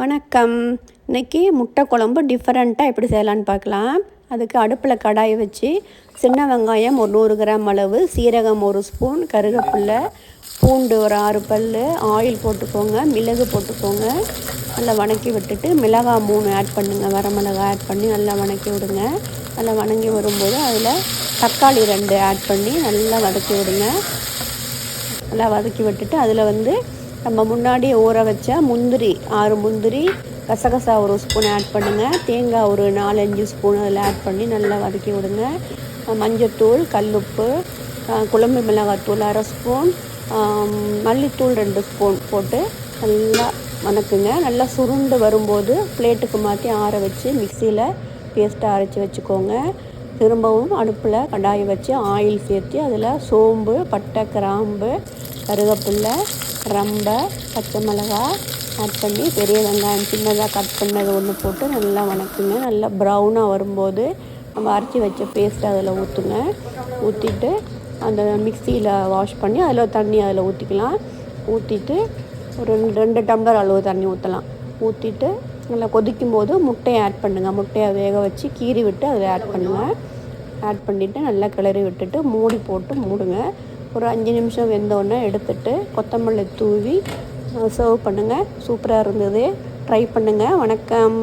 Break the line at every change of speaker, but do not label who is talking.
வணக்கம். இன்னைக்கு முட்டை குழம்பு டிஃப்ரெண்ட்டாக எப்படி செய்யலான்னு பார்க்கலாம். அதுக்கு அடுப்பில் கடாயை வச்சு சின்ன வெங்காயம் ஒரு நூறு கிராம் அளவு சீரகம் ஒரு ஸ்பூன் கருவேப்பிலை பூண்டு ஒரு ஆறு பல் ஆயில் போட்டுக்கோங்க மிளகு போட்டுக்கோங்க. நல்லா வணக்கி விட்டுட்டு மிளகாய் மூணு ஆட் பண்ணுங்கள் வரமிளகாய் ஆட் பண்ணி நல்லா வணக்கி விடுங்க. நல்லா வணங்கி வரும்போது அதில் தக்காளி ரெண்டு ஆட் பண்ணி நல்லா வதக்கி விடுங்க. நல்லா வதக்கி விட்டுட்டு அதில் வந்து நம்ம முன்னாடி ஊற வச்ச முந்திரி ஆறு முந்திரி கசகசா ஒரு ஸ்பூன் ஆட் பண்ணுங்கள் தேங்காய் ஒரு நாலஞ்சு ஸ்பூன் அதில் ஆட் பண்ணி நல்லா வதக்கி விடுங்க. மஞ்சத்தூள் கல்லுப்பு குழம்பு மிளகாத்தூள் அரை ஸ்பூன் மல்லித்தூள் ரெண்டு ஸ்பூன் போட்டு நல்லா வதக்குங்க. நல்லா சுருண்டு வரும்போது பிளேட்டுக்கு மாற்றி ஆற வச்சு மிக்சியில் பேஸ்ட்டாக அரைச்சி வச்சுக்கோங்க. திரும்பவும் அடுப்பில் கடாயை வச்சு ஆயில் சேர்த்து அதில் சோம்பு பட்டை கிராம்பு கருவேப்பில்லை ரொம்ப பச்சை மிளகாய் ஆட் பண்ணி பெரிய வெங்காயம் சின்னதாக கட் பண்ணது ஒன்று போட்டு நல்லா வணக்குங்க. நல்லா ப்ரௌனாக வரும்போது நம்ம அரைச்சி வச்ச பேஸ்ட் அதில் ஊற்றுங்க ஊற்றிட்டு அந்த மிக்சியில் வாஷ் பண்ணி அதில் தண்ணி அதில் ஊற்றிக்கலாம் ஊற்றிட்டு ஒரு ரெண்டு ரெண்டு டம்ளர் அளவு தண்ணி ஊற்றலாம் ஊற்றிட்டு நல்லா கொதிக்கும் போது முட்டையை ஆட் பண்ணுங்கள் முட்டையை வேக வச்சு கீறி விட்டு அதில் ஆட் பண்ணுங்கள் ஆட் பண்ணிவிட்டு நல்லா கிளறி விட்டுட்டு மூடி போட்டு மூடுங்க. ஒரு அஞ்சு நிமிஷம் வெந்தோடனே எடுத்துட்டு கொத்தமல்லி தூவி சர்வ் பண்ணுங்கள் சூப்பராக இருந்தது. ட்ரை பண்ணுங்கள் வணக்கம்.